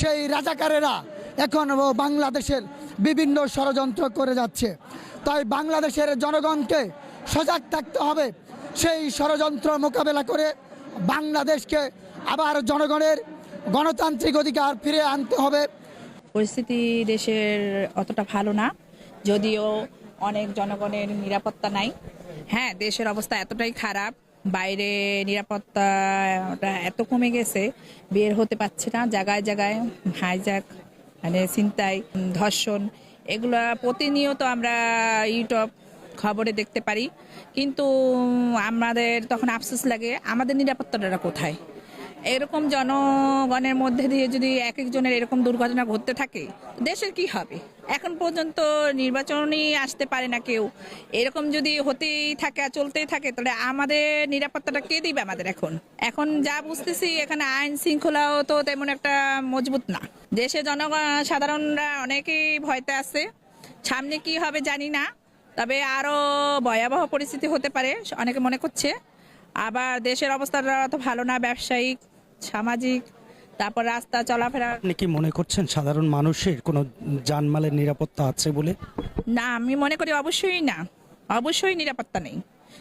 সেই রাজাকারেরা এখন বাংলাদেশের বিভিন্ন ষড়যন্ত্র করে যাচ্ছে। তাই বাংলাদেশের জনগণকে সজাগ থাকতে হবে। সেই ষড়যন্ত্র মোকাবেলা করে বাংলাদেশকে আবার জনগণের গণতান্ত্রিক অধিকার ফিরে আনতে হবে। পরিস্থিতি দেশের অতটা ভালো না, যদিও অনেক জনগণের নিরাপত্তা নাই। হ্যাঁ দেশের অবস্থা এতটাই খারাপ বাইরে নিরাপত্তাটা এত কমে গেছে, বের হতে পারছে না, জায়গায় জায়গায় হাইজ্যাক মানে ছিনতাই, ধর্ষণ, এগুলা প্রতিনিয়ত আমরা ইউটিউব খবরে দেখতে পারি। কিন্তু আমাদের তখন আফসোস লাগে, আমাদের নিরাপত্তাটা কোথায়? এরকম জনগণের মধ্যে দিয়ে যদি এক একজনের এরকম দুর্ঘটনা ঘটতে থাকে, দেশের কি হবে? এখন পর্যন্ত নির্বাচনই আসতে পারে না কেউ। এরকম যদি হতেই থাকে আর চলতেই থাকে, তাহলে আমাদের নিরাপত্তাটা কে দিবে আমাদের এখন? এখন যা বুঝতেছি, এখানে আইন শৃঙ্খলাও তো তেমন একটা মজবুত না। দেশে জনগণ সাধারণরা অনেকেই ভয়তে আছে। সামনে কি হবে জানি না, তবে আরও ভয়াবহ পরিস্থিতি হতে পারে, অনেকে মনে করছে। আবার দেশের অবস্থাটা তো ভালো না, ব্যবসায়িক, সামাজিক তারপর রাস্তা চলাফেরা। আপনি কি মনে করছেন সাধারণ মানুষের কোনো জানমালের নিরাপত্তা আছে বলে? না আমি মনে করি অবশ্যই না। অবশ্যই নিরাপত্তা নেই।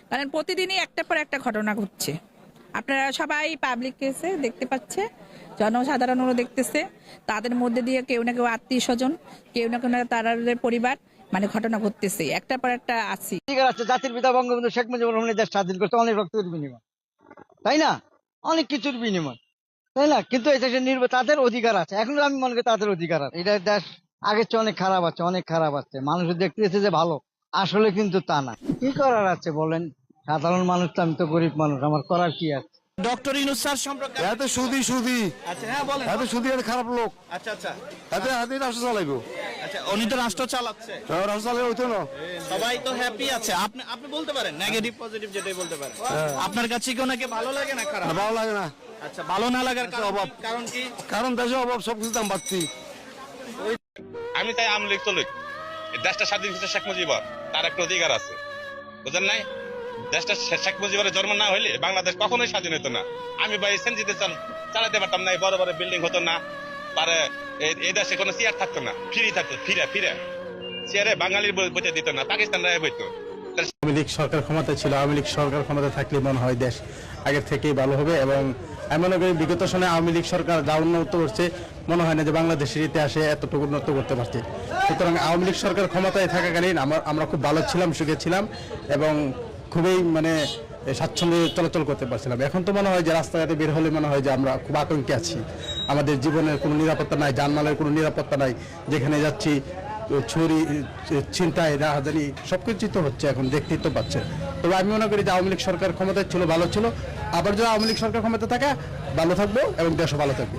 কারণ প্রতিদিনই একটা পর একটা ঘটনা ঘটছে। আপনারা সবাই পাবলিক কেসে দেখতে পাচ্ছে জনসাধারণও দেখতেছে। তাদের মধ্যে দিয়ে কেউ না কেউ আত্মীয় স্বজন কেউ না কেউ না তাদের পরিবার মানে ঘটনা ঘটতেছে। একটা পর একটা আছি জাতির পিতা বঙ্গবন্ধু শেখ মুজিবুর রহমান দেশ স্বাধীন করতে অনেক রক্তের বিনিময়। তাই না? অনেক কিছুর বিনিময়। তাই না? কিন্তু এটা নির্ব তাদের অধিকার আছে। এখন আমি মনে করি তাদের অধিকার আছে। এটা দেশ আগের চেয়ে অনেক খারাপ আছে অনেক খারাপ আছে। মানুষ দেখতেছে যে ভালো আসলে কিন্তু তা না। কি করার আছে বলেন? সাধারণ মানুষ তো আমি তো গরিব মানুষ আমার করার কি আছে? ডক্টর ইনুস স্যার সম্পর্কে এত সুদি সুদি। আচ্ছা হ্যাঁ বলেন। এত সুদি এত খারাপ লোক। আচ্ছা আচ্ছা। এত হাতে রাষ্ট্র চালাইবো। আচ্ছা উনি তো রাষ্ট্র চালাচ্ছে। রাষ্ট্র হইতো না। সবাই তো হ্যাপি আছে। আপনি আপনি বলতে পারেন নেগেটিভ পজিটিভ যেটাই বলতে পারেন। আপনার কাছে কি ওনাকে ভালো লাগে না খারাপ? ভালো লাগে না। আচ্ছা ভালো না লাগার কারণ অভাব। কারণ কি? কারণ দেশে অভাব সবকিছু দাম বাড়তি। আমি তাই চলুক। দেশটা স্বাধীন হচ্ছে শেখ মুজিবর। তার একটা অধিকার আছে। বুঝেন নাই? দেশটা শেখ মুজিবরের জন্ম না হইলে বাংলাদেশ কখনোই স্বাধীন হতো না। আমি ভাই সেনজিতে চাল চালাতে পারতাম না বড় বড় বিল্ডিং হতো না। তারে এই- দেশে কোনো চেয়ার থাকতো না। ফ্রি থাকতো, ফিরে ফিরে। চেয়ারে বাঙালির বইতে দিত না পাকিস্তান রায় বইতো আওয়ামী লীগ সরকার ক্ষমতায় ছিল, আওয়ামী লীগ সরকার ক্ষমতা থাকলে মনে হয় দেশ আগের থেকেই ভালো হবে এবং আমি মনে করি বিগত সময়ে আওয়ামী লীগ সরকার যা উন্নত করছে, মনে হয় না যে বাংলাদেশের ইতিহাসে এতটুকু উন্নত করতে পারছে। সুতরাং আওয়ামী লীগ সরকার ক্ষমতায় থাকাকালীন আমরা আমরা খুব ভালো ছিলাম, সুখে ছিলাম এবং খুবই মানে স্বাচ্ছন্দ্যে চলাচল করতে পারছিলাম এখন তো মনে হয় যে রাস্তাঘাটে বের হলে মনে হয় যে আমরা খুব আতঙ্কে আছি। আমাদের জীবনের কোনো নিরাপত্তা নাই জানমালের কোনো নিরাপত্তা নাই। যেখানে যাচ্ছি, ছুরি, ছিনতাই, রাহাজানি সব কিছুই তো হচ্ছে এখন, দেখতেই তো পাচ্ছে তবে আমি মনে করি যে আওয়ামী লীগ সরকার ক্ষমতায় ছিল, ভালো ছিল। আবার যদি আওয়ামী লীগ সরকার ক্ষমতা থাকে, ভালো থাকব এবং দেশও ভালো থাকবে।